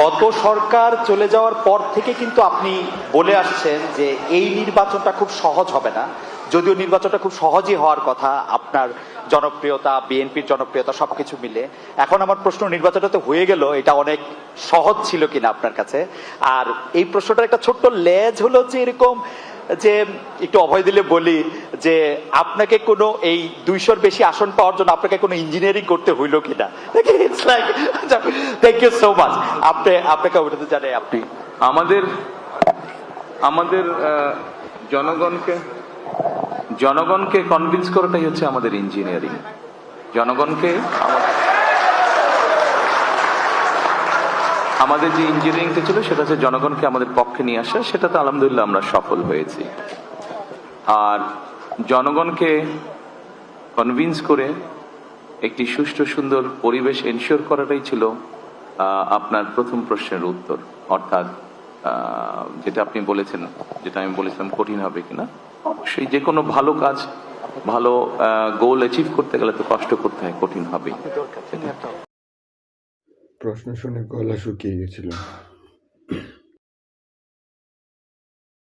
গত সরকার চলে যাওয়ার পর থেকে কিন্তু আপনি বলে আসছেন যে এই নির্বাচনটা খুব সহজ হবে না। যদিও নির্বাচনটা খুব সহজই হওয়ার কথা, আপনার জনপ্রিয়তা, বিএনপির জনপ্রিয়তা সবকিছু মিলে। এখন আমার প্রশ্ন, নির্বাচনটা তো হয়ে গেল, এটা অনেক সহজ ছিল কিনা আপনার কাছে? আর এই প্রশ্নটার একটা ছোট্ট লেজ হলো যে এরকম যে একটু অভয় দিলে বলি যে আপনাকে কোনো এই দুইশোর বেশি আসন পাওয়ার জন্য আপনাকে কোনো ইঞ্জিনিয়ারিং করতে হইল কিনা? থ্যাংক ইউ সো মাচ আপনি, আপনাকে ওটাতে জানাই আপনি। আমাদের আমাদের জনগণকে জনগণকে কনভিন্স করাটাই হচ্ছে আমাদের ইঞ্জিনিয়ারিং জনগণকে আমা- আমাদের যে ইঞ্জিনিয়ারিংটা ছিল, সেটা হচ্ছে জনগণকে আমাদের পক্ষে নিয়ে আসা, সেটাতে আলহামদুলিল্লাহ আমরা সফল হয়েছি। আর জনগণকে কনভিন্স করে একটি সুষ্ঠু, সুন্দর পরিবেশ এনশিওর করাটাই ছিল আপনার প্রথম প্রশ্নের উত্তর। অর্থাৎ যেটা আপনি বলেছেন, যেটা আমি বলেছিলাম কঠিন হবে কিনা, অবশ্যই যে কোনো ভালো কাজ, ভালো গোল অ্যাচিভ করতে গেলে তো কষ্ট করতে হয়, কঠিন হবে প্রশ্ন শুনে গলা শুকিয়ে গেছিল।